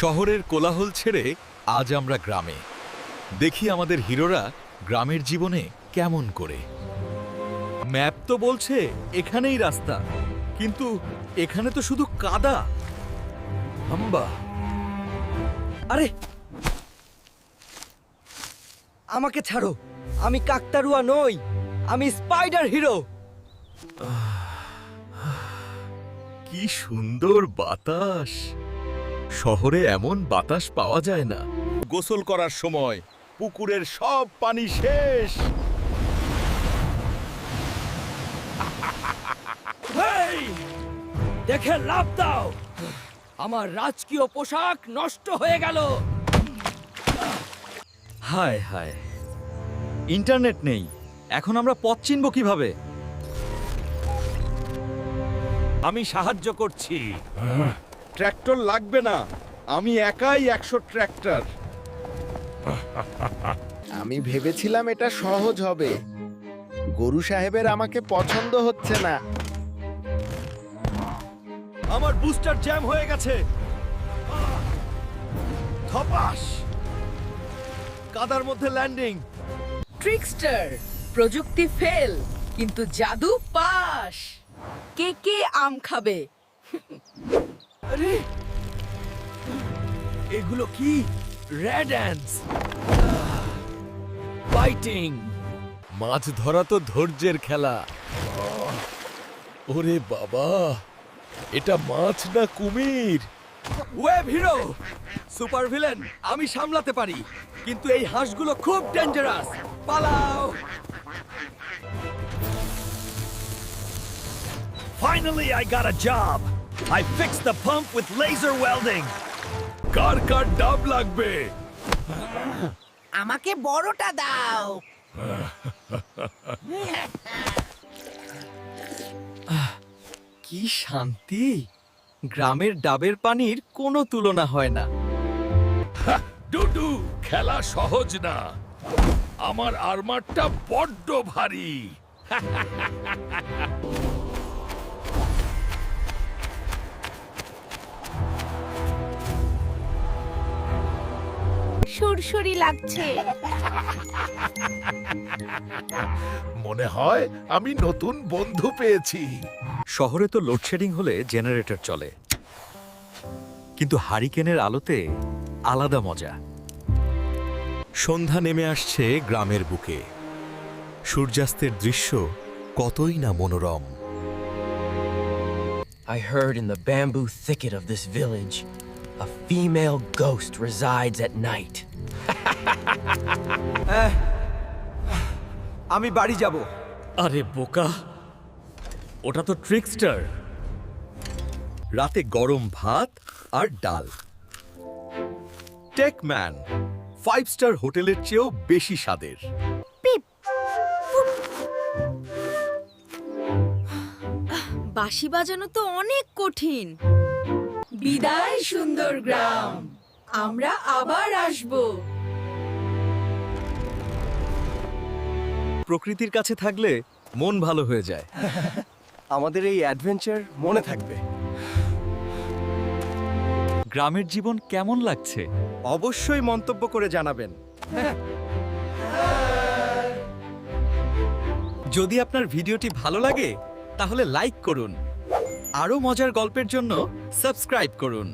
শহরের কোলাহল ছেড়ে আজ আমরা গ্রামে। দেখি আমাদের হিরোরা গ্রামের জীবনে কেমন করে। ম্যাপ তো বলছে এখানেই রাস্তা, কিন্তু এখানে তো শুধু কাদা। হাম্বা। আরে! আমাকে ছাড়ো, আমি কাকতারুয়া নই, আমি স্পাইডার হিরো। কি সুন্দর বাতাস। শহরে এমন বাতাস পাওয়া যায় না। গোসল করার সময় পুকুরের সব পানি শেষ। হেই! দেখে লাভ দাও। আমার রাজকীয় পোশাক নষ্ট হয়ে গেল। হায় হায় ইন্টারনেট নেই। এখন আমরা পথ চিনব কীভাবে? আমি সাহায্য করছি। ট্র্যাক্টর লাগবে না। আমি একাই একশো ট্র্যাক্টর। আমি ভেবেছিলাম এটা সহজ হবে। গরু সাহেবের আমাকে পছন্দ হচ্ছে না। আমার বুস্টার জ্যাম হয়ে গেছে। ধপাস। কাদার মধ্যে ল্যান্ডিং। ট্রিকস্টার প্রযুক্তি ফেল কিন্তু জাদু পাস। কে কে আম খাবে? আরে! এগুলো কি? রেড অ্যান্ডস ফাইটিং মাছ ধরা তো ধৈর্যের খেলা। ওরে বাবা! এটা মাছ না কুমির? ওয়েব হিরো সুপার ভিলেন আমি সামলাতে পারি কিন্তু এই হাঁসগুলো খুব ডেঞ্জারাস পালাও! Finally, I got a job. I fixed the pump with laser welding. কার কার ডাব লাগবে? আমাকে বড়টা দাও। কি শান্তি। গ্রামের ডাবের পানির কোনো তুলনা হয় না। ডুডু খেলা সহজ না। আমার আর্মারটা বড্ড ভারী। সুরসুরি লাগছে। মনে হয় আমি নতুন বন্ধু পেয়েছি। শহরে তো লোডশেডিং হলে জেনারেটর চলে। কিন্তু হারিকেনের আলোতে আলাদা মজা। সন্ধ্যা নেমে আসছে গ্রামের বুকে। সূর্যাস্তের দৃশ্য কতই না মনোরম। I heard in the bamboo thicket of this village, a female ghost resides at night. আমি বাড়ি যাব। আরে বোকা ওটা তো ট্রিকস্টার রাতে গরম ভাত আর ডাল। টেকম্যান ফাইভ স্টার হোটেলের চেয়েও বেশি স্বাদের। বাঁশি বাজানো তো অনেক কঠিন। বিদায় সুন্দর গ্রাম। আমরা আবার আসব। প্রকৃতির কাছে থাকলে মন ভালো হয়ে যায়। আমাদের এই অ্যাডভেঞ্চার মনে থাকবে। গ্রামের জীবন কেমন লাগছে? অবশ্যই মন্তব্য করে জানাবেন। যদি আপনার ভিডিওটি ভালো লাগে তাহলে লাইক করুন। আরও মজার গল্পের জন্য সাবস্ক্রাইব করুন।